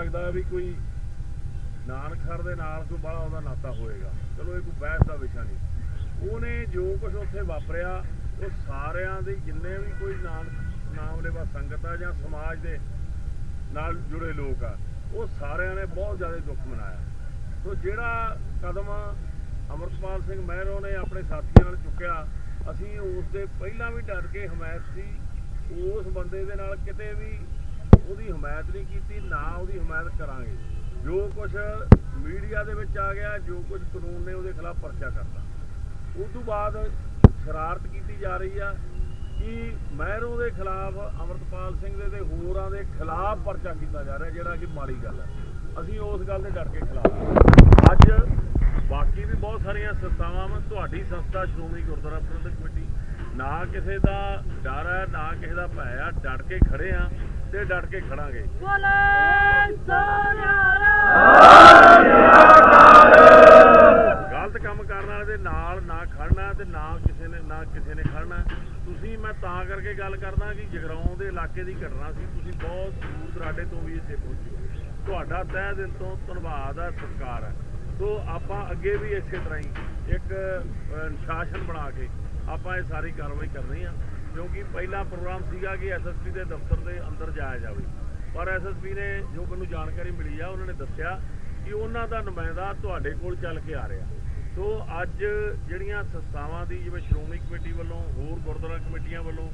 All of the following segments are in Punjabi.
ਲੱਗਦਾ ਵੀ ਕੋਈ ਨਾਨਕਸਰ ਦੇ ਨਾਲ ਕੋਈ ਬੜਾ ਉਹਦਾ ਨਾਤਾ ਹੋਏਗਾ। ਚਲੋ, ਇਹ ਕੋਈ ਬਹਿਸ ਦਾ ਵਿਸ਼ਾ ਨਹੀਂ। ਉਹਨੇ ਜੋ ਕੁਝ ਉੱਥੇ ਵਾਪਰਿਆ, ਉਹ ਸਾਰਿਆਂ ਦੇ ਜਿੰਨੇ ਵੀ ਕੋਈ ਨਾਮ ਨਾਮ ਸੰਗਤ ਆ ਜਾਂ ਸਮਾਜ ਦੇ ਨਾਲ ਜੁੜੇ ਲੋਕ ਆ, ਉਹ ਸਾਰਿਆਂ ਨੇ ਬਹੁਤ ਜ਼ਿਆਦਾ ਦੁੱਖ ਮਨਾਇਆ। ਸੋ ਜਿਹੜਾ ਕਦਮ ਅਮਰਪਾਲ ਸਿੰਘ ਮਹਿਰੋ ਨੇ ਆਪਣੇ ਸਾਥੀਆਂ ਨਾਲ ਚੁੱਕਿਆ, ਅਸੀਂ ਉਸ ਦੇ ਪਹਿਲਾਂ ਵੀ ਡਰ ਕੇ ਹਮਾਇਤ ਸੀ, ਉਸ ਬੰਦੇ ਦੇ ਨਾਲ ਕਿਤੇ ਵੀ ਉਹਦੀ ਹਮਾਇਤ ਨਹੀਂ ਕੀਤੀ, ਨਾ ਉਹਦੀ ਹਮਾਇਤ ਕਰਾਂਗੇ। ਜੋ ਕੁਝ ਮੀਡੀਆ ਦੇ ਵਿੱਚ ਆ ਗਿਆ, ਜੋ ਕੁਝ ਕਾਨੂੰਨ ਨੇ ਉਹਦੇ ਖਿਲਾਫ ਪਰਚਾ ਕਰਤਾ। ਉਸ ਤੋਂ ਬਾਅਦ ਸ਼ਰਾਰਤ ਕੀਤੀ ਜਾ ਰਹੀ ਆ ਕਿ ਮਹਿਰੂ ਦੇ ਖਿਲਾਫ, ਅਮਰਤਪਾਲ ਸਿੰਘ ਦੇ ਤੇ ਹੋਰਾਂ ਦੇ ਖਿਲਾਫ ਪਰਚਾ ਕੀਤਾ ਜਾ ਰਿਹਾ, ਜਿਹੜਾ ਕਿ ਮਾੜੀ ਗੱਲ ਹੈ ਅਸੀਂ ਉਸ ਗੱਲ ਦੇ ਡਟ ਕੇ ਖਿਲਾਫ ਅੱਜ ਬਾਕੀ ਵੀ ਬਹੁਤ ਸਾਰੀਆਂ ਸੰਸਥਾਵਾਂ ਹਨ ਤੁਹਾਡੀ ਸੰਸਥਾ ਸ਼੍ਰੋਮਣੀ ਗੁਰਦੁਆਰਾ ਪ੍ਰਬੰਧਕ ਕਮੇਟੀ, ਨਾ ਕਿਸੇ ਦਾ ਡਰ ਹੈ, ਨਾ ਕਿਸੇ ਦਾ ਭੈ ਆ ਡਟ ਕੇ ਖੜੇ ਆ ਤੇ ਡਟ ਕੇ ਖੜਾਂਗੇ। ਬੋਲੇ ਗਲਤ ਕੰਮ ਕਰਨ ਵਾਲੇ ਦੇ ਨਾਲ ਨਾ ਖੜਨਾ ਤੇ ਨਾ ਕਿਸੇ ਨੇ ਨਾ ਕਿਸੇ ਨੇ ਖੜਨਾ। ਤੁਸੀਂ ਮੈਂ ਤਾਂ ਕਰਕੇ ਗੱਲ ਕਰਦਾ ਕਿ ਜਗਰਾਉਂ ਦੇ ਇਲਾਕੇ ਦੀ ਘਟਨਾ ਸੀ। ਤੁਸੀਂ ਬਹੁਤ ਦੂਰ ਦਰਾਡੇ ਤੋਂ ਵੀ ਇੱਥੇ ਪਹੁੰਚੇ। ਤੁਹਾਡਾ ਤਹਿ ਦਿਲ ਤੋਂ ਧੰਨਵਾਦ ਹੈ ਸਤਿਕਾਰ ਹੈ ਸੋ ਆਪਾਂ ਅੱਗੇ ਵੀ ਇਸੇ ਤਰ੍ਹਾਂ ਹੀ ਇੱਕ ਅਨੁਸ਼ਾਸਨ ਬਣਾ ਕੇ ਆਪਾਂ ਇਹ ਸਾਰੀ ਕਾਰਵਾਈ ਕਰਨੀ ਆ। ਕਿਉਂਕਿ ਪਹਿਲਾ ਪ੍ਰੋਗਰਾਮ ਸੀਗਾ ਕਿ ਐਸਐਸਪੀ ਦੇ ਦਫ਼ਤਰ ਦੇ ਅੰਦਰ ਜਾਇਆ ਜਾਵੇ। ਪਰ ਐਸਐਸਪੀ ਨੇ ਜੋ ਮੈਨੂੰ ਜਾਣਕਾਰੀ ਮਿਲੀ ਆ, ਉਹਨਾਂ ਨੇ ਦੱਸਿਆ ਕਿ ਉਹਨਾਂ ਦਾ ਨੁਮਾਇੰਦਾ ਤੁਹਾਡੇ ਕੋਲ ਚੱਲ ਕੇ ਆ ਰਿਹਾ। ਸੋ ਅੱਜ ਜਿਹੜੀਆਂ ਸੰਸਥਾਵਾਂ ਦੀ, ਜਿਵੇਂ ਸ਼੍ਰੋਮਣੀ ਕਮੇਟੀ ਵੱਲੋਂ, ਹੋਰ ਗੁਰਦੁਆਰਾ ਕਮੇਟੀਆਂ ਵੱਲੋਂ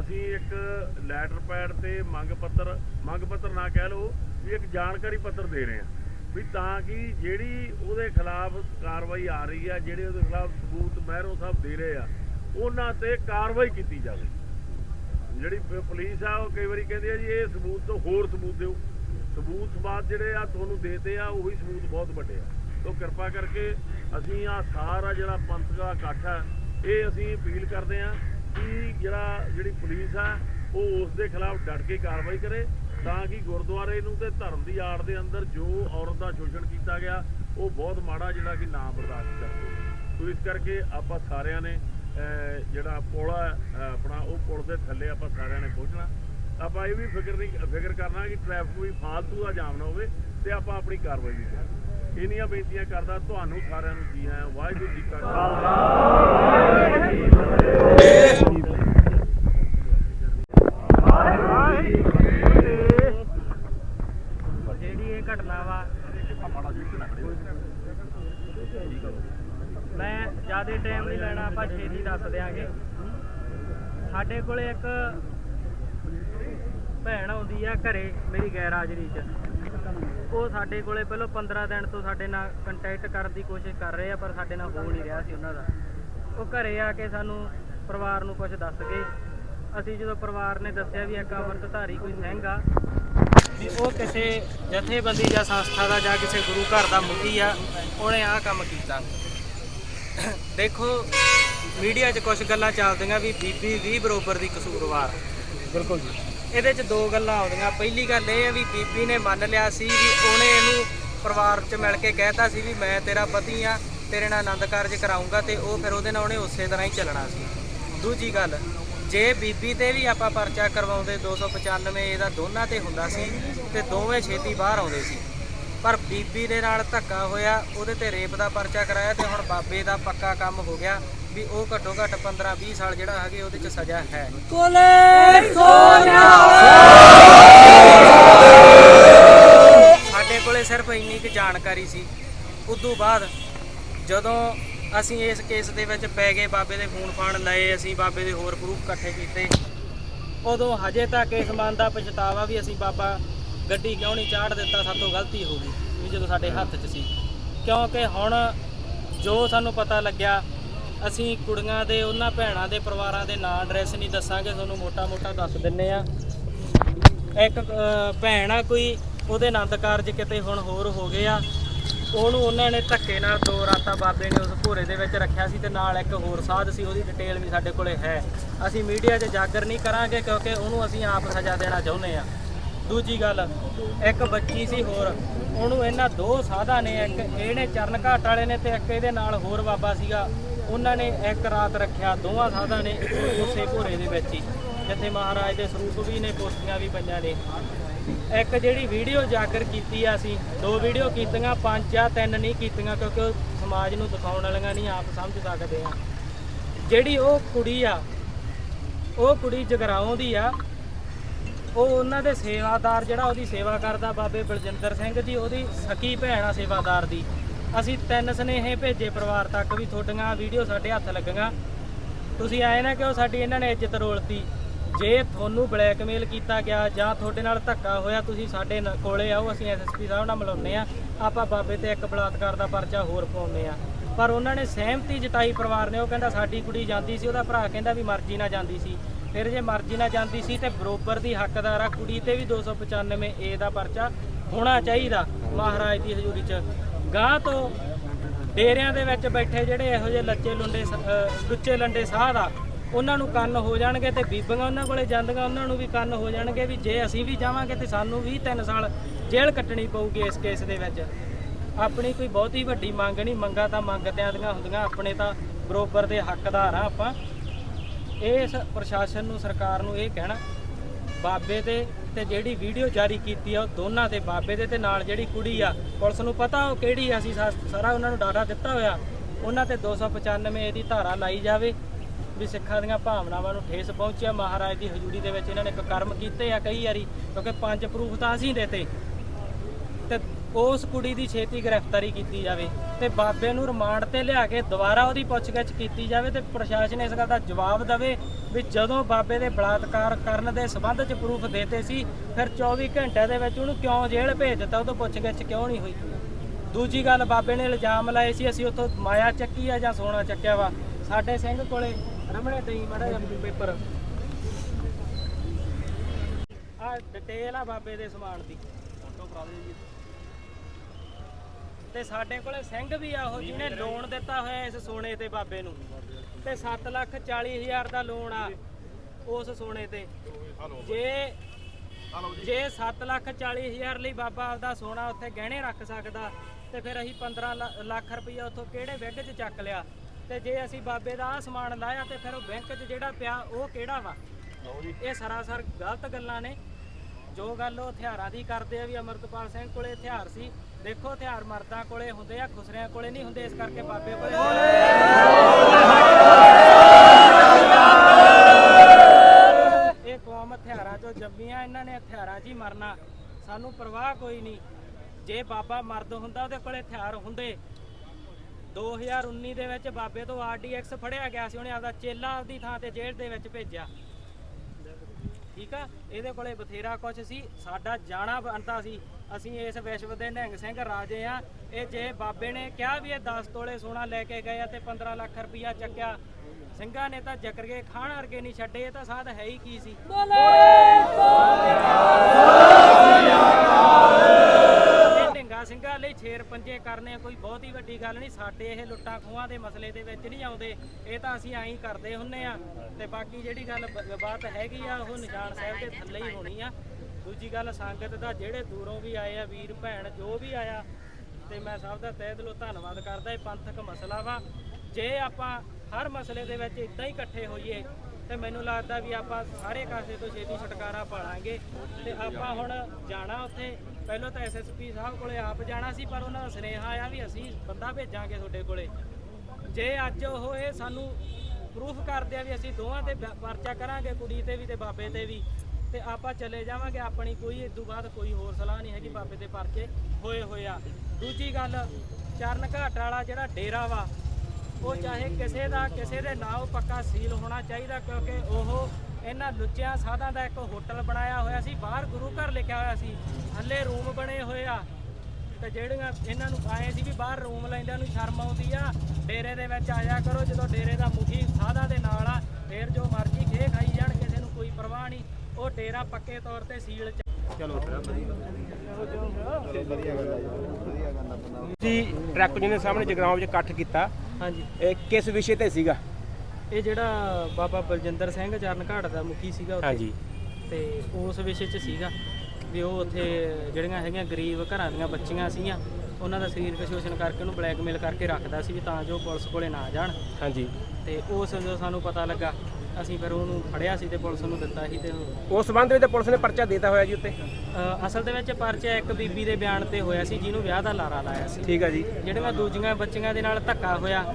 ਅਸੀਂ ਇੱਕ ਲੈਟਰ ਪੈਡ ਤੇ ਮੰਗ ਪੱਤਰ ਮੰਗ ਪੱਤਰ ਨਾ ਕਹਿ ਲਓ, ਵੀ ਇੱਕ ਜਾਣਕਾਰੀ ਪੱਤਰ ਦੇ ਰਹੇ ਹਾਂ ਵੀ ਤਾਂ ਕਿ ਜਿਹੜੀ ਉਹਦੇ ਖਿਲਾਫ ਕਾਰਵਾਈ ਆ ਰਹੀ ਆ, ਜਿਹੜੇ ਉਹਦੇ ਖਿਲਾਫ ਸਬੂਤ ਮਹਿਰੋ ਸਾਹਿਬ ਦੇ ਰਹੇ ਆ ਉਹਨਾਂ ਤੇ ਕਾਰਵਾਈ ਕੀਤੀ ਜਾਵੇ। ਜਿਹੜੀ ਪੁਲਿਸ ਆ, ਉਹ ਕਈ ਵਾਰੀ ਕਹਿੰਦੀ ਆ ਜੀ, ਇਹ ਸਬੂਤ ਤੋਂ ਹੋਰ ਸਬੂਤ ਦਿਓ। ਸਬੂਤ ਬਾਅਦ ਜਿਹੜੇ ਆ ਤੁਹਾਨੂੰ ਦੇਤੇ ਆ, ਉਹੀ ਸਬੂਤ ਬਹੁਤ ਵੱਡੇ ਆ। ਤੋਂ ਕਿਰਪਾ ਕਰਕੇ ਅਸੀਂ ਆ ਸਾਰਾ ਜਿਹੜਾ ਪੰਥ ਦਾ ਇਕੱਠ ਹੈ ਇਹ ਅਸੀਂ ਅਪੀਲ ਕਰਦੇ ਆ ਕਿ ਜਿਹੜਾ, ਜਿਹੜੀ ਪੁਲਿਸ ਆ, ਉਹ ਉਸ ਦੇ ਖਿਲਾਫ ਡਟ ਕੇ ਕਾਰਵਾਈ ਕਰੇ, ਤਾਂ ਕਿ ਗੁਰਦੁਆਰੇ ਨੂੰ ਤੇ ਧਰਮ ਦੀ ਆੜ ਦੇ ਅੰਦਰ ਜੋ ਔਰਤ ਦਾ ਸ਼ੋਸ਼ਣ ਕੀਤਾ ਗਿਆ, ਉਹ ਬਹੁਤ ਮਾੜਾ ਜਿਹੜਾ ਕਿ ਨਾ ਬਰਦਾਸ਼ਤ ਕਰਦੇ ਸੋ ਇਸ ਕਰਕੇ ਆਪਾਂ ਸਾਰਿਆਂ ਨੇ ਜਿਹੜਾ ਪੁਲ ਹੈ ਆਪਣਾ ਉਹ ਪੁਲ ਦੇ ਥੱਲੇ ਆਪਾਂ ਸਾਰਿਆਂ ਨੇ ਪਹੁੰਚਣਾ। ਆਪਾਂ ਇਹ ਵੀ ਫਿਕਰ ਨਹੀਂ, ਫਿਕਰ ਕਰਨਾ ਕਿ ਟ੍ਰੈਫਿਕ ਵੀ ਫਾਲਤੂ ਦਾ ਜਾਮ ਨਾ ਹੋਵੇ ਤੇ ਆਪਾਂ ਆਪਣੀ ਕਾਰਵਾਈ ਵੀ ਕਰਾਂਗੇ ਇੰਨੀਆਂ ਬੇਨਤੀਆਂ ਕਰਦਾ, ਤੁਹਾਨੂੰ ਸਾਰਿਆਂ ਨੂੰ ਜੀ ਆਇਆਂ ਵਾਹਿਗੁਰੂ ਜੀ ਕਾ ਜਿਹੜੀ ਇਹ ਘਟਨਾ ਵਾ ਮੈਂ ਜ਼ਿਆਦਾ ਟਾਈਮ ਨਹੀਂ ਲੈਣਾ ਆਪਾਂ ਛੇਤੀ ਦੱਸ ਦਿਆਂਗੇ ਸਾਡੇ ਕੋਲੇ ਇੱਕ ਭੈਣ ਆਉਂਦੀ ਆ ਘਰੇ, ਮੇਰੀ ਗੈਰ ਹਾਜ਼ਰੀ 'ਚ। ਉਹ ਸਾਡੇ ਕੋਲੇ ਪਹਿਲਾਂ 15 ਦਿਨ ਤੋਂ ਸਾਡੇ ਨਾਲ ਕੰਟੈਕਟ ਕਰਨ ਦੀ ਕੋਸ਼ਿਸ਼ ਕਰ ਰਹੇ ਆ, ਪਰ ਸਾਡੇ ਨਾਲ ਹੋ ਨਹੀਂ ਰਿਹਾ ਸੀ ਉਹਨਾਂ ਦਾ। ਉਹ ਘਰੇ ਆ ਕੇ ਸਾਨੂੰ ਪਰਿਵਾਰ ਨੂੰ ਕੁਝ ਦੱਸ ਗਏ। ਅਸੀਂ ਜਦੋਂ ਪਰਿਵਾਰ ਨੇ ਦੱਸਿਆ ਵੀ ਇੱਕ ਅੰਮ੍ਰਿਤਧਾਰੀ ਕੋਈ ਸਿੰਘ ਆ ਵੀ ਉਹ ਕਿਸੇ ਜਥੇਬੰਦੀ ਜਾਂ ਸੰਸਥਾ ਦਾ ਜਾਂ ਕਿਸੇ ਗੁਰੂ ਘਰ ਦਾ ਮੁਖੀ ਆ, ਉਹਨੇ ਆਹ ਕੰਮ ਕੀਤਾ। ਦੇਖੋ ਮੀਡੀਆ 'ਚ ਕੁਝ ਗੱਲਾਂ ਚੱਲਦੀਆਂ ਵੀ ਬੀਬੀ ਵੀ ਬਰੋਬਰ ਦੀ ਕਸੂਰਵਾਰ। ਬਿਲਕੁਲ ਜੀ। ਇਹਦੇ 'ਚ ਦੋ ਗੱਲਾਂ ਆਉਂਦੀਆਂ। ਪਹਿਲੀ ਗੱਲ ਇਹ ਹੈ ਵੀ ਬੀਬੀ ਨੇ ਮੰਨ ਲਿਆ ਸੀ ਵੀ ਉਹਨੇ ਇਹਨੂੰ ਪਰਿਵਾਰ 'ਚ ਮਿਲ ਕੇ ਕਹਿਤਾ ਸੀ ਵੀ ਮੈਂ ਤੇਰਾ ਪਤੀ ਆ ਤੇਰੇ ਨਾਲ ਆਨੰਦ ਕਾਰਜ ਕਰਾਉਂਗਾ ਤੇ ਉਹ ਫਿਰ ਉਹਦੇ ਨਾਲ ਉਹਨੇ ਉਸੇ ਤਰ੍ਹਾਂ ਹੀ ਚੱਲਣਾ ਸੀ। ਦੂਜੀ ਗੱਲ ਜੇ ਬੀਬੀ ਤੇ ਵੀ ਆਪਾਂ ਪਰਚਾ ਕਰਵਾਉਂਦੇ 295 ਇਹਦਾ ਦੋਨਾਂ ਤੇ ਹੁੰਦਾ ਸੀ ਤੇ ਦੋਵੇਂ ਛੇਤੀ ਬਾਹਰ ਆਉਂਦੇ ਸੀ। ਪਰ ਬੀਬੀ ਦੇ ਨਾਲ ਧੱਕਾ ਹੋਇਆ ਉਹਦੇ ਤੇ ਰੇਪ ਦਾ ਪਰਚਾ ਕਰਾਇਆ ਤੇ ਹੁਣ ਬਾਬੇ ਦਾ ਪੱਕਾ ਕੰਮ ਹੋ ਗਿਆ। ਵੀ ਉਹ ਘੱਟੋ ਘੱਟ 15 20 ਸਾਲ ਜਿਹੜਾ ਹੈਗੇ ਉਹਦੇ ਚ ਸਜ਼ਾ ਹੈ। ਸਾਡੇ ਕੋਲੇ ਸਿਰਫ ਇੰਨੀ ਕੁ ਜਾਣਕਾਰੀ ਸੀ। ਉਦੋਂ ਬਾਅਦ ਜਦੋਂ ਅਸੀਂ ਇਸ ਕੇਸ ਦੇ ਵਿੱਚ ਪੈ ਗਏ ਬਾਬੇ ਦੇ ਫੋਨ ਫਾਨ ਲਏ ਅਸੀਂ ਬਾਬੇ ਦੇ ਹੋਰ ਪ੍ਰੂਫ ਇਕੱਠੇ ਕੀਤੇ। ਉਦੋਂ ਹਜੇ ਤੱਕ ਇਸ ਮਨ ਦਾ ਪਛਤਾਵਾ ਵੀ ਅਸੀਂ ਬਾਬਾ ਗੱਡੀ ਕਿਉਂ ਨਹੀਂ ਚਾੜ ਦਿੱਤਾ ਸਾਤੋਂ ਗਲਤੀ ਹੋ ਗਈ ਵੀ ਜਦੋਂ ਸਾਡੇ ਹੱਥ 'ਚ ਸੀ। ਕਿਉਂਕਿ ਹੁਣ ਜੋ ਸਾਨੂੰ ਪਤਾ ਲੱਗਿਆ ਅਸੀਂ ਕੁੜੀਆਂ ਦੇ, ਉਹਨਾਂ ਭੈਣਾਂ ਦੇ ਪਰਿਵਾਰਾਂ ਦੇ ਨਾਂ ਐਡਰੈਸ ਨਹੀਂ ਦੱਸਾਂਗੇ, ਤੁਹਾਨੂੰ ਮੋਟਾ-ਮੋਟਾ ਦੱਸ ਦਿੰਨੇ ਆ। ਇੱਕ ਭੈਣ ਆ ਕੋਈ, ਉਹਦੇ ਆਨੰਦ ਕਾਰਜ ਕਿਤੇ ਹੁਣ ਹੋਰ ਹੋ ਗਏ ਆ। ਉਹਨੂੰ ਉਹਨਾਂ ਨੇ ਧੱਕੇ ਨਾਲ ਦੋ ਰਾਤਾਂ ਬਾਬੇ ਨੇ ਉਸ ਭੋਰੇ ਦੇ ਵਿੱਚ ਰੱਖਿਆ ਸੀ ਤੇ ਨਾਲ ਇੱਕ ਹੋਰ ਸਾਧ ਸੀ, ਉਹਦੀ ਡਿਟੇਲ ਵੀ ਸਾਡੇ ਕੋਲੇ ਹੈ। ਅਸੀਂ ਮੀਡੀਆ 'ਚ ਜਾਗਰ ਨਹੀਂ ਕਰਾਂਗੇ ਕਿਉਂਕਿ ਉਹਨੂੰ ਅਸੀਂ ਆਪ ਸਜ਼ਾ ਦੇਣਾ ਚਾਹੁੰਦੇ ਆ। ਦੂਜੀ ਗੱਲ, ਇੱਕ ਬੱਚੀ ਸੀ ਹੋਰ, ਉਹਨੂੰ ਇਹਨਾਂ ਦੋ ਸਾਧਾਂ ਨੇ, ਇੱਕ ਇਹਨੇ ਚਰਨ ਘਾਟ ਵਾਲੇ ਨੇ ਤੇ ਇੱਕ ਇਹਦੇ ਨਾਲ ਹੋਰ ਬਾਬਾ ਸੀਗਾ। ਉਹਨਾਂ ਨੇ ਇੱਕ ਰਾਤ ਰੱਖਿਆ, ਦੋਵਾਂ ਸਾਧਾਂ ਨੇ ਉਸੇ ਭੋਰੇ ਦੇ ਵਿੱਚ ਹੀ। ਜਿੱਥੇ ਮਹਾਰਾਜ ਦੇ ਸਰੂਪ ਵੀ ਨੇ, ਪੋਸਟੀਆਂ ਵੀ ਪਈਆਂ ਨੇ। ਇੱਕ ਜਿਹੜੀ ਵੀਡੀਓ ਜਾਗਰ ਕੀਤੀ ਆ ਅਸੀਂ, ਦੋ ਵੀਡੀਓ ਕੀਤੀਆਂ, ਪੰਜ ਆ ਤਿੰਨ ਨਹੀਂ ਕੀਤੀਆਂ, ਕਿਉਂਕਿ ਉਹ ਸਮਾਜ ਨੂੰ ਦਿਖਾਉਣ ਵਾਲੀਆਂ ਨਹੀਂ, ਆਪ ਸਮਝ ਸਕਦੇ ਆ। ਜਿਹੜੀ ਉਹ ਕੁੜੀ ਆ, ਉਹ ਕੁੜੀ ਜਗਰਾਉਂ ਦੀ ਆ, ਉਹ ਉਹਨਾਂ ਦੇ ਸੇਵਾਦਾਰ, ਜਿਹੜਾ ਉਹਦੀ ਸੇਵਾ ਕਰਦਾ ਬਾਬੇ ਬਲਜਿੰਦਰ ਸਿੰਘ ਜੀ, ਉਹਦੀ ਸਕੀ ਭੈਣ ਆ ਸੇਵਾਦਾਰ ਦੀ। ਅਸੀਂ ਤਿੰਨ ਸਨੇਹੇ ਭੇਜੇ ਪਰਿਵਾਰ ਤੱਕ ਵੀ ਤੁਹਾਡੀਆਂ ਵੀਡੀਓ ਸਾਡੇ ਹੱਥ ਲੱਗੀਆਂ। ਤੁਸੀਂ ਆਏ ਨਾ ਕਿ ਉਹ ਸਾਡੀ ਇਹਨਾਂ ਨੇ ਇੱਜ਼ਤ ਰੋਲਤੀ। ਜੇ ਤੁਹਾਨੂੰ ਬਲੈਕਮੇਲ ਕੀਤਾ ਗਿਆ ਜਾਂ ਤੁਹਾਡੇ ਨਾਲ ਧੱਕਾ ਹੋਇਆ, ਤੁਸੀਂ ਸਾਡੇ ਨ- ਕੋਲੇ ਆਓ, ਅਸੀਂ ਐਸਐਸਪੀ ਸਾਹਿਬ ਨਾਲ ਮਿਲਾਉਂਦੇ ਆ ਆਪਾਂ ਬਾਬੇ ਤੇ ਇੱਕ ਬਲਾਤਕਾਰ ਦਾ ਪਰਚਾ ਹੋਰ ਪਾਉਂਦੇ ਆ ਪਰ ਉਹਨਾਂ ਨੇ ਸਹਿਮਤੀ ਜਤਾਈ ਪਰਿਵਾਰ ਨੇ, ਉਹ ਕਹਿੰਦਾ ਸਾਡੀ ਕੁੜੀ ਜਾਂਦੀ ਸੀ, ਉਹਦਾ ਭਰਾ ਕਹਿੰਦਾ ਵੀ ਮਰਜ਼ੀ ਨਾਲ ਜਾਂਦੀ ਸੀ। ਫਿਰ ਜੇ ਮਰਜ਼ੀ ਨਾਲ ਜਾਂਦੀ ਸੀ ਤੇ ਬਰੋਬਰ ਦੀ ਹੱਕਦਾਰ ਆ, ਕੁੜੀ ਤੇ ਵੀ 295 ਏ ਦਾ ਪਰਚਾ ਹੋਣਾ ਚਾਹੀਦਾ ਮਹਾਰਾਜ ਦੀ ਹਜ਼ੂਰੀ 'ਚ। ਗਾਂ ਤੋਂ ਡੇਰਿਆਂ ਦੇ ਵਿੱਚ ਬੈਠੇ ਜਿਹੜੇ ਇਹੋ ਜਿਹੇ ਲੱਚੇ ਲੁੰਡੇ ਸ- ਲੁੱਚੇ ਲੰਡੇ ਸਾਹ ਦਾ ਉਹਨਾਂ ਨੂੰ ਕੰਨ ਹੋ ਜਾਣਗੇ ਤੇ ਬੀਬੀਆਂ ਉਹਨਾਂ ਕੋਲੇ ਜਾਂਦੀਆਂ, ਉਹਨਾਂ ਨੂੰ ਵੀ ਕੰਨ ਹੋ ਜਾਣਗੇ ਵੀ ਜੇ ਅਸੀਂ ਵੀ ਜਾਵਾਂਗੇ ਤੇ ਸਾਨੂੰ ਵੀ 3 ਸਾਲ ਜੇਲ੍ਹ ਕੱਟਣੀ ਪਊਗੀ ਇਸ ਕੇਸ ਦੇ ਵਿੱਚ। ਆਪਣੀ ਕੋਈ ਬਹੁਤੀ ਵੱਡੀ ਮੰਗ ਨਹੀਂ, ਮੰਗਾ ਤਾਂ ਮੰਗਤਿਆਂ ਦੀਆਂ ਹੁੰਦੀਆਂ, ਆਪਣੇ ਤਾਂ ਬਰੋਬਰ ਦੇ ਹੱਕਦਾਰ ਆ ਆਪਾਂ। ਇਸ ਪ੍ਰਸ਼ਾਸਨ ਨੂੰ, ਸਰਕਾਰ ਨੂੰ ਇਹ ਕਹਿਣਾ, ਬਾਬੇ ਤੇ ਤੇ ਜਿਹੜੀ ਵੀਡੀਓ ਜਾਰੀ ਕੀਤੀ ਆ, ਉਹ ਦੋਨਾਂ ਤੇ ਬਾਬੇ ਦੇ ਤੇ ਨਾਲ ਜਿਹੜੀ ਕੁੜੀ ਆ, ਪੁਲਿਸ ਨੂੰ ਪਤਾ ਉਹ ਕਿਹੜੀ ਆ, ਅਸੀਂ ਸਾ- ਸਾਰਾ ਉਹਨਾਂ ਨੂੰ ਡਾਟਾ ਦਿੱਤਾ ਹੋਇਆ। ਉਹਨਾਂ ਤੇ 295 ਇਹਦੀ ਧਾਰਾ ਲਾਈ ਜਾਵੇ ਵੀ ਸਿੱਖਾਂ ਦੀਆਂ ਭਾਵਨਾਵਾਂ ਨੂੰ ਠੇਸ ਪਹੁੰਚਿਆ। ਮਹਾਰਾਜ ਦੀ ਹਜ਼ੂਰੀ ਦੇ ਵਿੱਚ ਇਹਨਾਂ ਨੇ ਇੱਕ ਕਰਮ ਕੀਤੇ ਆ ਕਈ ਵਾਰੀ, ਕਿਉਂਕਿ ਪੰਜ ਪ੍ਰੂਫ ਤਾਂ ਅਸੀਂ ਦੇਤੇ। ਉਸ ਕੁੜੀ ਦੀ ਛੇਤੀ ਗ੍ਰਿਫਤਾਰੀ ਕੀਤੀ ਜਾਵੇ ਤੇ ਬਾਬੇ ਨੂੰ ਰਿਮਾਂਡ ਤੇ ਲਿਆ ਕੇ ਦੁਬਾਰਾ ਉਹਦੀ ਪੁੱਛਗਿੱਛ ਕੀਤੀ ਜਾਵੇ ਤੇ ਪ੍ਰਸ਼ਾਸਨ ਇਸ ਗੱਲ ਦਾ ਜਵਾਬ ਦੇਵੇ ਵੀ ਜਦੋਂ ਬਾਬੇ ਦੇ ਬਲਾਤਕਾਰ ਕਰਨ ਦੇ ਸਬੰਧ 'ਚ ਪ੍ਰੂਫ ਦੇਤੇ ਸੀ, ਫਿਰ 24 ਘੰਟਿਆਂ ਦੇ ਵਿੱਚ ਉਹਨੂੰ ਕਿਉਂ ਜੇਲ੍ਹ ਭੇਜ ਦਿੱਤਾ? ਉਹ ਪੁੱਛਗਿੱਛ ਕਿਉਂ ਨਹੀਂ ਹੋਈ? ਦੂਜੀ ਗੱਲ, ਬਾਬੇ ਨੇ ਇਲਜ਼ਾਮ ਲਾਏ ਸੀ, ਅਸੀਂ ਉੱਥੋਂ ਮਾਇਆ ਚੱਕੀ ਆ ਜਾਂ ਸੋਨਾ ਚੱਕਿਆ ਵਾ? ਸਾਡੇ ਸਿੰਘ ਕੋਲੇ, ਰਮਣੇ ਦਈ ਮੜਾ ਪੇਪਰ। ਆ ਡਿਟੇਲ ਆ ਬਾਬੇ ਦੇ ਸਮਾਨ ਦੀ। ਫੋਟੋ ਕਰਾ ਦਿਓ ਜੀ ਤੇ ਸਾਡੇ ਕੋਲੇ ਸਿੰਘ ਵੀ ਆ ਉਹ ਜਿਹਨੇ ਲੋਨ ਦਿੱਤਾ ਹੋਇਆ ਇਸ ਸੋਨੇ ਤੇ ਬਾਬੇ ਨੂੰ। ਤੇ 7 ਲੱਖ 40 ਹਜ਼ਾਰ ਦਾ ਲੋਨ ਆ ਉਸ ਸੋਨੇ ਤੇ। ਜੇ ਜੇ 7 ਲੱਖ 40 ਹਜ਼ਾਰ ਲਈ ਬਾਬਾ ਆਪਦਾ ਸੋਨਾ ਉੱਥੇ ਗਹਿਣੇ ਰੱਖ ਸਕਦਾ ਤੇ ਫਿਰ ਅਸੀਂ 15 ਲ- ਲੱਖ ਰੁਪਈਆ ਉੱਥੋਂ ਕਿਹੜੇ ਬੈਂਕ 'ਚ ਚੱਕ ਲਿਆ? ਤੇ ਜੇ ਅਸੀਂ ਬਾਬੇ ਦਾ ਆਹ ਸਮਾਨ ਲਾਇਆ ਤੇ ਫਿਰ ਉਹ ਬੈਂਕ 'ਚ ਜਿਹੜਾ ਪਿਆ ਉਹ ਕਿਹੜਾ ਵਾ? ਇਹ ਸਰਾਸਰ ਗਲਤ ਗੱਲਾਂ ਨੇ। ਜੋ ਗੱਲ ਉਹ ਹਥਿਆਰਾਂ ਦੀ ਕਰਦੇ ਆ ਵੀ ਅਮਰਤਪਾਲ ਸਿੰਘ ਕੋਲੇ ਹਥਿਆਰ ਸੀ ਦੇਖੋ, ਹਥਿਆਰ ਮਰਦਾਂ ਕੋਲੇ ਹੁੰਦੇ ਆ, ਖੁਸਰਿਆਂ ਕੋਲੇ ਨਹੀਂ ਹੁੰਦੇ, ਇਸ ਕਰਕੇ ਬਾਬੇ ਕੋਲੇ ਇਹ ਕੌਮ ਹਥਿਆਰਾਂ 'ਚੋਂ ਜੰਮੀਆਂ, ਇਹਨਾਂ ਨੇ ਹਥਿਆਰਾਂ 'ਚ ਹੀ ਮਰਨਾ। ਸਾਨੂੰ ਪਰਵਾਹ ਕੋਈ ਨਹੀਂ। ਜੇ ਬਾਬਾ ਮਰਦ ਹੁੰਦਾ, ਉਹਦੇ ਕੋਲੇ ਹਥਿਆਰ ਹੁੰਦੇ। 2019 ਦੇ ਵਿੱਚ ਬਾਬੇ ਤੋਂ ਆਰਡੀਐਕਸ ਫੜਿਆ ਗਿਆ ਸੀ, ਉਹਨੇ ਆਪਦਾ ਚੇਲਾ ਆਪਦੀ ਥਾਂ ਤੇ ਜੇਲ੍ਹ ਦੇ ਵਿੱਚ ਭੇਜਿਆ। ਠੀਕ ਆ? ਇਹਦੇ ਕੋਲੇ ਬਥੇਰਾ ਕੁਝ ਸੀ। ਸਾਡਾ ਜਾਣਾ ਬਣਦਾ ਸੀ। ਅਸੀਂ ਇਸ ਵਿਸ਼ਵ ਦੇ ਨਿਹੰਗ ਸਿੰਘ ਰਾਜੇ ਆ। ਇਹ ਜੇ ਬਾਬੇ ਨੇ ਕਿਹਾ ਵੀ ਇਹ 10 ਤੋਲੇ ਸੋਨਾ ਲੈ ਕੇ ਗਏ ਆ ਤੇ 15 ਲੱਖ ਰੁਪਇਆ ਚੱਕਿਆ। ਸਿੰਘਾਂ ਨੇ ਤਾਂ ਜਕਰਗੇ ਖਾਣ ਵਰਗੇ ਨਹੀਂ ਛੱਡੇ, ਇਹ ਤਾਂ ਸਾਧ ਹੈ ਹੀ ਕੀ ਸੀ? ਇਹ ਨਿਹੰਗਾ ਸਿੰਘਾਂ ਲਈ ਛੇਰ ਪੰਜੇ ਕਰਨੇ ਕੋਈ ਬਹੁਤੀ ਵੱਡੀ ਗੱਲ ਨਹੀਂ, ਸਾਡੇ ਇਹ ਲੁੱਟਾਂ ਖੋਹਾਂ ਦੇ ਮਸਲੇ ਦੇ ਵਿੱਚ ਨਹੀਂ ਆਉਂਦੇ, ਇਹ ਤਾਂ ਅਸੀਂ ਐਂ ਹੀ ਕਰਦੇ ਹੁੰਨੇ ਆ। ਤੇ ਬਾਕੀ ਜਿਹੜੀ ਗੱਲ ਬ- ਬਾਤ ਹੈਗੀ ਆ, ਉਹ ਨਿਸ਼ਾਨ ਸਾਹਿਬ ਦੇ ਥੱਲੇ ਹੀ ਹੋਣੀ ਆ। ਦੂਜੀ ਗੱਲ, ਸੰਗਤ ਦਾ ਜਿਹੜੇ ਦੂਰੋਂ ਵੀ ਆਏ ਆ, ਵੀਰ, ਭੈਣ, ਜੋ ਵੀ ਆਇਆ, ਤੇ ਮੈਂ ਸਭ ਦਾ ਤਹਿ ਦਿਲੋਂ ਧੰਨਵਾਦ ਕਰਦਾ, ਇਹ ਪੰਥਕ ਮਸਲਾ ਵਾ। ਜੇ ਆਪਾਂ ਹਰ ਮਸਲੇ ਦੇ ਵਿੱਚ ਇਦਾਂ ਹੀ ਇਕੱਠੇ ਹੋਈਏ, ਤੇ ਮੈਨੂੰ ਲੱਗਦਾ ਵੀ ਆਪਾਂ ਸਾਰੇ ਕਾਸੇ ਤੋਂ ਛੇਤੀ ਛੁਟਕਾਰਾ ਪਾਲਾਂਗੇ। ਤੇ ਆਪਾਂ ਹੁਣ ਜਾਣਾ ਉੱਥੇ ਪਹਿਲਾਂ ਤਾਂ ਐਸਐਸਪੀ ਸਾਹਿਬ ਕੋਲੇ ਆਪ ਜਾਣਾ ਸੀ, ਪਰ ਉਹਨਾਂ ਦਾ ਸੁਨੇਹਾ ਆਇਆ ਵੀ ਅਸੀਂ ਬੰਦਾ ਭੇਜਾਂਗੇ ਤੁਹਾਡੇ ਕੋਲੇ। ਜੇ ਅੱਜ ਉਹ ਇਹ ਸਾਨੂੰ ਪ੍ਰੂਫ ਕਰਦੇ ਆ ਵੀ ਅਸੀਂ ਦੋਵਾਂ ਤੇ ਬ- ਪਰਚਾ ਕਰਾਂਗੇ, ਕੁੜੀ ਤੇ ਵੀ ਤੇ ਬਾਬੇ ਤੇ ਵੀ, ਤੇ ਆਪਾਂ ਚਲੇ ਜਾਵਾਂਗੇ, ਆਪਣੀ ਕੋਈ ਇਸ ਤੋਂ ਬਾਅਦ ਕੋਈ ਹੋਰ ਸਲਾਹ ਨਹੀਂ ਹੈਗੀ ਬਾਬੇ 'ਤੇ ਪਰਚੇ ਹੋਏ ਹੋਏ ਆ। ਦੂਜੀ ਗੱਲ, ਚਰਨ ਘਾਟ ਵਾਲਾ ਜਿਹੜਾ ਡੇਰਾ ਵਾ, ਉਹ ਚਾਹੇ ਕਿਸੇ ਦਾ, ਕਿਸੇ ਦੇ ਨਾਂ ਪੱਕਾ ਸੀਲ ਹੋਣਾ ਚਾਹੀਦਾ, ਕਿਉਂਕਿ ਉਹ ਇਹਨਾਂ ਲੁੱਚਿਆਂ ਸਾਧਾਂ ਦਾ ਇੱਕ ਹੋਟਲ ਬਣਾਇਆ ਹੋਇਆ ਸੀ ਬਾਹਰ ਗੁਰੂ ਘਰ ਲਿਖਿਆ ਹੋਇਆ ਸੀ ਥੱਲੇ ਰੂਮ ਬਣੇ ਹੋਏ ਆ। ਤੇ ਜਿਹੜੀਆਂ ਇਹਨਾਂ ਨੂੰ ਆਏ ਸੀ ਵੀ ਬਾਹਰ ਰੂਮ ਲੈਂਦਿਆਂ ਨੂੰ ਸ਼ਰਮ ਆਉਂਦੀ ਆ ਡੇਰੇ ਦੇ ਵਿੱਚ ਆਇਆ ਕਰੋ ਜਦੋਂ ਡੇਰੇ ਦਾ ਮੁਖੀ ਸਾਧਾਂ ਦੇ ਨਾਲ ਆ ਫੇਰ ਜੋ ਮਰਜ਼ੀ ਖੇ ਖਾਈ ਜਾਣ ਕਿਸੇ ਨੂੰ ਕੋਈ ਪਰਵਾਹ ਨਹੀਂ। ਉਹ ਡੇਰਾ ਪੱਕੇ ਤੌਰ ਤੇ ਸੀਲ ਚ ਜੀ ਟਰੱਕ ਜਿਹਨੇ ਸਾਹਮਣੇ ਜਗਰਾਉਂ ਵਿੱਚ ਇਕੱਠ ਕੀਤਾ। ਹਾਂਜੀ। ਇਹ ਕਿਸ ਵਿਸ਼ੇ ਤੇ ਸੀਗਾ? ਇਹ ਜਿਹੜਾ ਬਾਬਾ ਬਲਜਿੰਦਰ ਸਿੰਘ ਚਰਨ ਘਾਟ ਦਾ ਮੁਖੀ ਸੀਗਾ ਉੱਥੇ। ਹਾਂਜੀ। ਤੇ ਉਸ ਵਿਸ਼ੇ 'ਚ ਸੀਗਾ ਵੀ ਉਹ ਉੱਥੇ ਜਿਹੜੀਆਂ ਹੈਗੀਆਂ ਗਰੀਬ ਘਰਾਂ ਦੀਆਂ ਬੱਚੀਆਂ ਸੀਗੀਆਂ ਉਹਨਾਂ ਦਾ ਸਰੀਰਕ ਸ਼ੋਸ਼ਣ ਕਰਕੇ ਉਹਨੂੰ ਬਲੈਕਮੇਲ ਕਰਕੇ ਰੱਖਦਾ ਸੀ ਵੀ ਤਾਂ ਜੋ ਪੁਲਿਸ ਕੋਲੇ ਨਾ ਜਾਣ। ਹਾਂਜੀ। ਤੇ ਉਸ ਜਦੋਂ ਸਾਨੂੰ ਪਤਾ ਲੱਗਾ ਅਸੀਂ ਫਿਰ ਉਹਨੂੰ ਫੜਿਆ ਸੀ ਤੇ ਪੁਲਿਸ ਨੂੰ ਦਿੱਤਾ ਸੀ ਤੇ ਉਹ- ਉਸ ਸੰਬੰਧ ਵਿੱਚ ਪੁਲਿਸ ਨੇ ਪਰਚਾ ਦੇਤਾ ਹੋਇਆ ਜੀ ਉੱਤੇ। ਅ, ਅਸਲ ਦੇ ਵਿੱਚ ਪਰਚਾ ਇੱਕ ਬੀਬੀ ਦੇ ਬਿਆਨ ਤੇ ਹੋਇਆ ਸੀ ਜਿਹਨੂੰ ਵਿਆਹ ਦਾ ਲਾਰਾ ਲਾਇਆ ਸੀ। ਠੀਕ ਆ ਜੀ। ਜਿਹੜੀਆਂ ਦੂਜੀਆਂ ਬੱਚੀਆਂ ਦੇ ਨਾਲ ਧੱਕਾ ਹੋਇਆ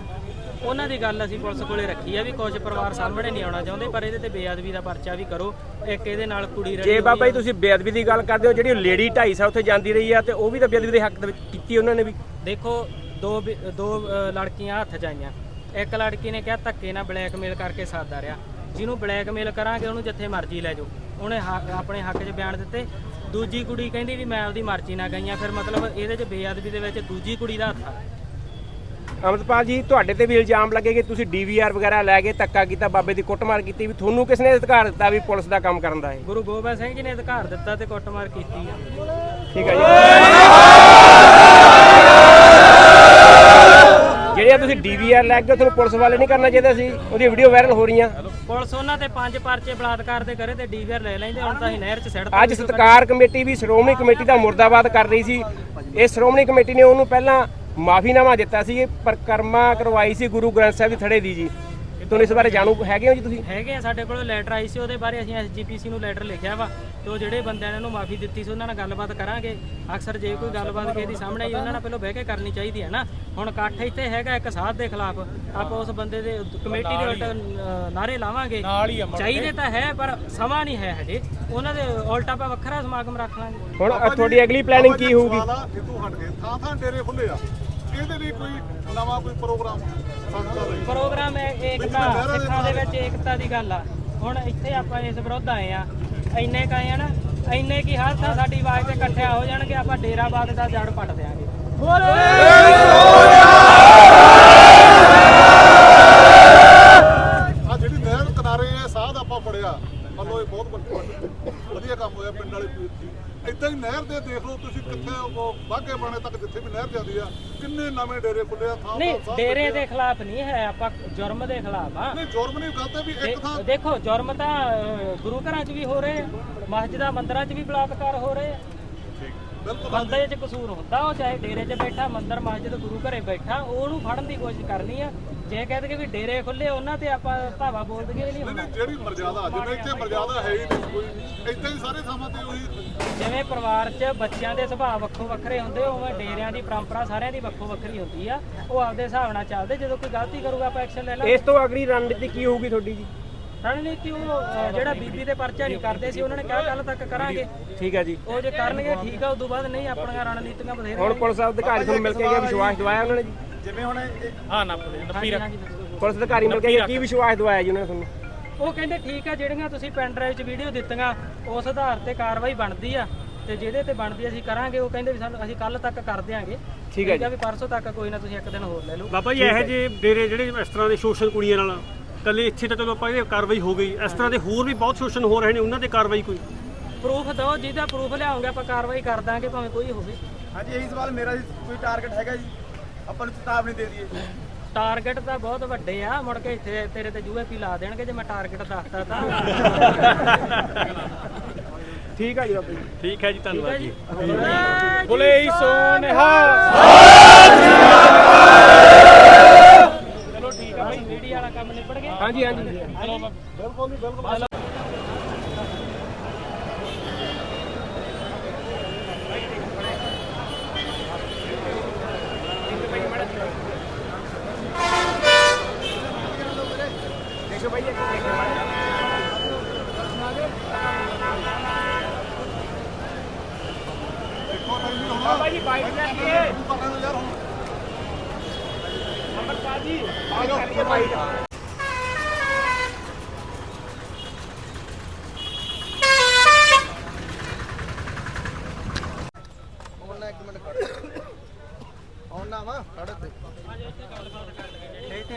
ਉਹਨਾਂ ਦੀ ਗੱਲ ਅਸੀਂ ਪੁਲਿਸ ਕੋਲੇ ਰੱਖੀ ਆ ਵੀ ਕੁਝ ਪਰਿਵਾਰ ਸਾਹਮਣੇ ਨਹੀਂ ਆਉਣਾ ਚਾਹੁੰਦੇ ਪਰ ਇਹਦੇ ਤੇ ਬੇਅਦਬੀ ਦਾ ਪਰਚਾ ਵੀ ਕਰੋ। ਇੱਕ ਇਹਦੇ ਨਾਲ ਕੁੜੀ ਰਲੀ ਜੇ ਬਾਬਾ ਜੀ। ਤੁਸੀਂ ਬੇਅਦਬੀ ਦੀ ਗੱਲ ਕਰਦੇ ਹੋ ਜਿਹੜੀ ਲੇਡੀ 2.5 ਸਾਲ ਉੱਥੇ ਜਾਂਦੀ ਰਹੀ ਆ ਤੇ ਉਹ ਵੀ ਤਾਂ ਬੇਅਦਬੀ ਦੇ ਹੱਕ ਦੇ ਵਿੱਚ ਕੀਤੀ ਉਹਨਾਂ ਨੇ ਵੀ। ਦੇਖੋ ਦੋ ਦੋ ਲੜਕੀਆਂ ਹੱਥ ਜਾਈਆਂ। ਇੱਕ ਲੜਕੀ ਨੇ ਕਿਹਾ ਧੱਕੇ ਨਾਲ ਬਲੈਕਮੇਲ ਕਰਕੇ ਸਾਦਾ ਰਿਹਾ। ਜਿਹਨੂੰ ਬਲੈਕਮੇਲ ਕਰਾਂਗੇ ਉਹਨੂੰ ਜਿੱਥੇ ਮਰਜ਼ੀ ਲੈ ਜਾਓ। ਉਹਨੇ ਆਪਣੇ ਹੱਕ 'ਚ ਬਿਆਨ ਦਿੱਤੇ। ਦੂਜੀ ਕੁੜੀ ਕਹਿੰਦੀ ਵੀ ਮੈਂ ਆਪਦੀ ਮਰਜ਼ੀ ਨਾਲ ਗਈਆਂ ਫਿਰ ਮਤਲਬ ਇਹਦੇ 'ਚ ਬੇਅਦਬੀ ਦੇ ਵਿੱਚ ਦੂਜੀ ਕੁੜੀ ਦਾ ਹੱਥ ਆ। ਅਮਰਪਾਲ ਜੀ ਤੁਹਾਡੇ ਤੇ ਵੀ ਇਲਜ਼ਾਮ ਲੱਗੇ ਕਿ ਤੁਸੀਂ ਡੀਵੀਆਰ ਵਗੈਰਾ ਲੈ ਕੇ ਧੱਕਾ ਕੀਤਾ ਬਾਬੇ ਦੀ ਕੁੱਟਮਾਰ ਕੀਤੀ ਵੀ ਤੁਹਾਨੂੰ ਕਿਸ ਨੇ ਅਧਿਕਾਰ ਦਿੱਤਾ ਵੀ ਪੁਲਿਸ ਦਾ ਕੰਮ ਕਰਨ ਦਾ ਇਹ? ਗੁਰੂ ਗੋਬਿੰਦ ਸਿੰਘ ਜੀ ਨੇ ਅਧਿਕਾਰ ਦਿੱਤਾ ਤੇ ਕੁੱਟਮਾਰ ਕੀਤੀ ਆ। ਠੀਕ ਹੈ ਜੀ। ਜਿਹੜੀਆਂ ਤੁਸੀਂ ਡੀਵੀਆਰ ਲੈ ਕੇ ਤੁਹਾਨੂੰ ਪੁਲਿਸ ਵਾਲੇ ਨਹੀਂ ਕਰਨਾ ਚਾਹੀਦਾ ਸੀ ਉਹਦੀ ਵੀਡੀਓ ਵਾਇਰਲ ਹੋ ਰਹੀਆਂ। ਪੁਲਿਸ ਉਹਨਾਂ ਤੇ ਪੰਜ ਪਰਚੇ ਬਲਾਤਕਾਰ ਦੇ ਕਰੇ ਤੇ ਡੀਵੀਆਰ ਲੈ ਲੈਂਦੇ ਹੁਣ ਤਾਂ ਅਸੀਂ ਨਹਿਰ 'ਚ ਸਿੱਟ ਅੱਜ ਸਤਕਾਰ ਕਮੇਟੀ ਵੀ ਸ਼੍ਰੋਮਣੀ ਕਮੇਟੀ ਦਾ ਮੁਰਦਾਬਾਦ ਕਰ ਰਹੀ ਸੀ। ਇਹ ਸ਼੍ਰੋਮਣੀ ਕਮੇਟੀ ਨੇ ਉਹਨੂੰ ਪਹਿਲਾਂ ਮਾਫੀਨਾਮਾ ਦਿੱਤਾ ਸੀ ਇਹ ਪਰਿਕਰਮਾ ਕਰਵਾਈ ਸੀ ਗੁਰੂ ਗ੍ਰੰਥ ਸਾਹਿਬ ਦੀ ਥੜੇ ਦੀ ਜੀ। ਤੁਹਾਨੂੰ ਇਸ ਬਾਰੇ ਜਾਣੂ ਹੈਗੇ ਹੋ ਜੀ ਤੁਸੀਂ? ਹੈਗੇ ਆ ਸਾਡੇ ਕੋਲ ਲੈਟਰ ਆਈ ਸੀ ਉਹਦੇ ਬਾਰੇ ਅਸੀਂ ਐਸਜੀਪੀਸੀ ਨੂੰ ਲੈਟਰ ਲਿਖਿਆ ਵਾ ਤੇ ਉਹ ਜਿਹੜੇ ਬੰਦਿਆਂ ਨੇ ਉਹਨੂੰ ਮਾਫੀ ਦਿੱਤੀ ਸੀ ਉਹਨਾਂ ਨਾਲ ਗੱਲਬਾਤ ਕਰਾਂਗੇ। ਅਕਸਰ ਜੇ ਕੋਈ ਗੱਲਬਾਤ ਕਿਸੇ ਦੀ ਸਾਹਮਣੇ ਆਈ ਉਹਨਾਂ ਨਾਲ ਪਹਿਲਾਂ ਬਹਿ ਕੇ ਕਰਨੀ ਚਾਹੀਦੀ ਹੈ ਨਾ। ਹੁਣ ਇਕੱਠ ਇੱਥੇ ਹੈਗਾ ਇੱਕ ਸਾਧ ਦੇ ਖਿਲਾਫ ਆਪਾਂ ਉਸ ਬੰਦੇ ਦੇ ਕਮੇਟੀ ਦੇ ਉਲਟ ਅ, ਨਾਅਰੇ ਲਾਵਾਂਗੇ। ਚਾਹੀਦੇ ਤਾਂ ਹੈ ਪਰ ਸਮਾਂ ਨਹੀਂ ਹੈ ਹਜੇ। ਉਹਨਾਂ ਦੇ ਉਲਟਾ ਆਪਾਂ ਵੱਖਰਾ ਸਮਾਗਮ ਰੱਖ ਲਾਂਗੇ। ਹੁਣ ਤੁਹਾਡੀ ਅਗਲੀ ਪਲੈਨਿੰਗ ਕੀ ਹੋਊਗੀ? ਇਤੋਂ ਹਟ ਗਏ ਥਾਂ ਥਾਂ ਡੇਰੇ ਖੁੱਲੇ ਆ। ਇਹਦੇ ਲਈ ਕੋਈ ਨਵਾਂ ਕੋਈ ਪ੍ਰੋਗਰਾਮ ਸੰਸਥਾ ਲਈ ਪ੍ਰੋਗਰਾਮ ਹੈ ਏਕਤਾ ਸਿੱਖਾਂ ਦੇ ਵਿੱਚ ਏਕਤਾ ਦੀ ਗੱਲ ਆ। ਹੁਣ ਇੱਥੇ ਆਪਾਂ ਇਸ ਵਿਰੁੱਧ ਆਏ ਆ। ਇੰਨੇ ਕ ਆਏ ਆ ਨਾ ਇੰਨੇ ਕੀ ਹਰ ਥਾਂ ਸਾਡੀ ਆਵਾਜ਼ ਤੇ ਇਕੱਠਿਆ ਹੋ ਜਾਣਗੇ ਆਪਾਂ ਡੇਰਾਬਾਦ ਦਾ ਜੜ ਪੱਟ ਦਿਆਂਗੇ। ਆ ਜਿਹੜੀ ਨਹਿਰ ਕਿਨਾਰੇ ਇਹ ਸਾਧ ਆਪਾਂ ਫੜਿਆ ਮੰਨ ਲਓ ਇਹ ਬਹੁਤ ਵੱਡੀ- ਵਧੀਆ ਕੰਮ ਹੋਇਆ ਪਿੰਡ ਵਾਲੀ ਪੀਰ ਦੀ ਇਦਾਂ ਹੀ ਨਹਿਰ ਦੇ ਦੇਖ ਲਓ ਤੁਸੀਂ ਕਿੱਥੇ ਉਹ ਬਾਗੇ ਬਾਣੇ ਤੱਕ ਜਿੱਥੇ ਵੀ ਨਹਿਰ ਜਾਂਦੀ ਆ ਕਿੰਨੇ ਨਵੇਂ ਡੇਰੇ ਖੁੱਲੇ ਆ ਥਾਂ ਨਹੀਂ ਥਾਂ ਸਾਧ ਡੇਰੇ ਲੱਗੇ ਆ। ਦੇ ਖਿਲਾਫ ਨਹੀਂ ਹੈ ਆਪਾਂ ਜੁਰਮ ਦੇ ਖਿਲਾਫ ਆ ਨਹੀਂ ਜੁਰਮ ਨਹੀਂ ਕਰਦੇ ਵੀ ਇੱਕ ਥਾਂ ਦੇ- ਦੇਖੋ ਜੁਰਮ ਤਾਂ ਗੁਰੂ ਘਰਾਂ 'ਚ ਵੀ ਹੋ ਰਹੇ ਆ ਮਸਜਿਦਾਂ ਮੰਦਰਾਂ 'ਚ ਵੀ ਬਲਾਤਕਾਰ ਹੋ ਰਹੇ ਆ। ਬਿਲਕੁਲ। ਬੰਦੇ 'ਚ ਕਸੂਰ ਹੁੰਦਾ ਉਹ ਚਾਹੇ ਡੇਰੇ 'ਚ ਬੈਠਾ ਮੰਦਰ ਮਸਜਿਦ ਗੁਰੂ ਘਰੇ ਬੈਠਾ ਉਹਨੂੰ ਫੜਨ ਦੀ ਕੋਸ਼ਿਸ਼ ਕਰਨੀ ਆ। ਜੇ ਕਹਿ ਦਈਏ ਵੀ ਡੇਰੇ ਖੁੱਲੇ ਉਹਨਾਂ ਤੇ ਆਪਾਂ ਧਾਵਾ ਬੋਲ ਦਈਏ ਨਹੀਂ ਨਹੀਂ ਜਿਹੜੀ ਮਰਜ਼ਾਦਾ ਜਿਵੇਂ ਇੱਥੇ ਮਰਜ਼ਾਦਾ ਹੈ ਹੀ ਨਹੀਂ ਕੋਈ ਇਦਾਂ ਹੀ ਸਾਰੇ ਥਾਵਾਂ ਤੇ ਉਹੀ ਜਿਵੇਂ ਪਰਿਵਾਰ 'ਚ ਬੱਚਿਆਂ ਦੇ ਸੁਭਾਅ ਵੱਖੋ ਵੱਖਰੇ ਹੁੰਦੇ ਉਵੇਂ ਡੇਰਿਆਂ ਦੀ ਪਰੰਪਰਾ ਸਾਰਿਆਂ ਦੀ ਵੱਖੋ ਵੱਖਰੀ ਹੁੰਦੀ ਆ। ਉਹ ਆਪਦੇ ਹਿਸਾਬ ਨਾਲ ਚੱਲਦੇ ਜਦੋਂ ਕੋਈ ਗਲਤੀ ਕਰੂਗਾ ਆਪਾਂ ਐਕਸ਼ਨ ਲੈ ਲਾਂਗੇ। ਇਸ ਤੋਂ ਅਗਲੀ ਰਣਨੀਤੀ ਕੀ ਹੋਊਗੀ ਤੁਹਾਡੀ ਜੀ? ਰਣਨੀਤੀ ਉਹ ਅ, ਜਿਹੜਾ ਬੀਬੀ ਦੇ ਪਰਚਾ ਨਹੀਂ ਕਰਦੇ ਸੀ ਉਹਨਾਂ ਨੇ ਕਿਹਾ ਕੱਲ ਤੱਕ ਕਰਾਂਗੇ। ਠੀਕ ਹੈ ਜੀ। ਉਹ ਜੇ ਕਰਨਗੇ ਠੀਕ ਆ ਉਦੋਂ ਬਾਅਦ ਨਹੀਂ ਆਪਣੀਆਂ ਰਣਨੀਤੀਆਂ ਬਥੇਰੀਆਂ ਹੁਣ ਪੁਲਿਸ ਅਧਿਕਾਰੀ ਤੁਹਾਨੂੰ ਮਿਲ ਕੇ ਗਿਆ ਵਿਸ਼ਵਾਸ ਦਵਾਇਆ ਉਹਨਾਂ ਨੇ ਜੀ? ਹਾਂਜੀ, ਹਾਂਜੀ, ਦੱਸੋ। ਪੁਲਿਸ ਅਧਿਕਾਰੀ ਮਿਲ ਕੇ ਗਿਆ ਕੀ ਵਿਸ਼ਵਾਸ ਦਵਾਇਆ ਜੀ ਉਹਨਾਂ ਨੇ ਤੁਹਾਨੂੰ? ਉਹ ਕਹਿੰਦੇ ਠੀਕ ਆ ਜਿਹੜੀਆਂ ਤੁਸੀਂ ਪੈਨ ਡਰਾਈਵ 'ਚ ਵੀਡੀਓ ਦਿੱਤੀਆਂ ਉਸ ਆਧਾਰ ਤੇ ਕਾਰਵਾਈ ਬਣਦੀ ਆ ਤੇ ਜਿਹਦੇ ਤੇ ਬਣਦੀ ਅਸੀਂ ਕਰਾਂਗੇ ਉਹ ਕਹਿੰਦੇ ਵੀ ਸਾਨੂੰ ਅਸੀਂ ਕੱਲ ਤੱਕ ਕਰ ਦਿਆਂਗੇ। ਠੀਕ ਹੈ ਆ ਵੀ ਪਰਸੋਂ ਤੱਕ ਕੋਈ ਨਾ ਤੁਸੀਂ ਇੱਕ ਦਿਨ ਹੋਰ ਲੈ ਲਓ। ਬਾਬਾ ਜੀ ਇਹੋ ਜਿਹੇ ਡੇਰੇ ਜਿਹੜੇ ਇਸ ਤਰ੍ਹਾਂ ਦੇ ਸ਼ੋਸ਼ਣ ਕੁੜੀਆਂ ਨਾਲ ਕੱਲੇ ਇੱਥੇ ਤਾਂ ਚਲੋ ਆਪਾਂ ਇਹ ਕਾਰਵਾਈ ਹੋ ਗਈ। ਇਸ ਤਰ੍ਹਾਂ ਦੇ ਹੋਰ ਵੀ ਬਹੁਤ ਸ਼ੋਸ਼ਣ ਹੋ ਰਹੇ ਨੇ ਉਹਨਾਂ ਤੇ ਕਾਰਵਾਈ ਕੋਈ? ਪ੍ਰੂਫ ਦਿਓ ਜਿਹਦਾ ਪ੍ਰੂਫ ਲਿਆਉਂਗੇ ਆਪਾਂ ਕਾਰਵਾਈ ਕਰ ਦਾਂਗੇ ਭਾਵੇਂ ਕੋਈ ਹੋਵੇ। ਹਾਂਜੀ ਇਹੀ ਸਵਾਲ ਮੇਰਾ ਜੀ ਕੋਈ ਟਾਰਗੇਟ ਹੈਗਾ ਜੀ? ਆਪਾਂ ਨੂੰ ਚੇਤਾਵਨੀ ਦੇ ਦਈਏ ਟਾਰਗੇਟ ਤਾਂ ਬਹੁਤ ਵੱਡੇ ਆ ਮੁੜ ਕੇ ਇੱਥੇ ਤੇਰੇ ਤੇ ਯੂਐਪੀ ਲਾ ਦੇਣਗੇ ਜੇ ਮੈਂ ਟਾਰਗੇਟ ਦੱਸਤਾ ਤਾਂ। ਠੀਕ ਹੈ ਜੀ ਬਾਬਾ ਜੀ। ਠੀਕ ਹੈ ਜੀ ਧੰਨਵਾਦ ਜੀ। ਬੋਲੇ ਸੋਨਿਹਾ ਚਲੋ ਠੀਕ ਆ ਭਾਈ ਮੀਡੀਆ ਵਾਲਾ ਕੰਮ ਨਿਬੜ ਗਿਆ ਹਾਂਜੀ ਹਾਂਜੀ। ਬਿਲਕੁਲ ਨਹੀਂ ਬਿਲਕੁਲ ਦੇਖੋ ਭਾਈ ਇੱਕ ਦੇਖੋ ਦੇਖੋ ਨਹੀਂ ਹੁਣ ਬਾਬਾ ਜੀ ਬਾਈਕ ਲੈ ਕੇ ਪਤਾ ਨਹੀਂ ਯਾਰ ਹੁਣ ਅਮਰਪਾਲ ਜੀ ਆ ਜਾਓ ਬਾਈਕ ਉਹਨਾਂ ਇੱਕ ਮਿੰਟ ਖੜ ਆਉਣਾ ਵਾ ਖੜ ਤੇ ਇੱਥੇ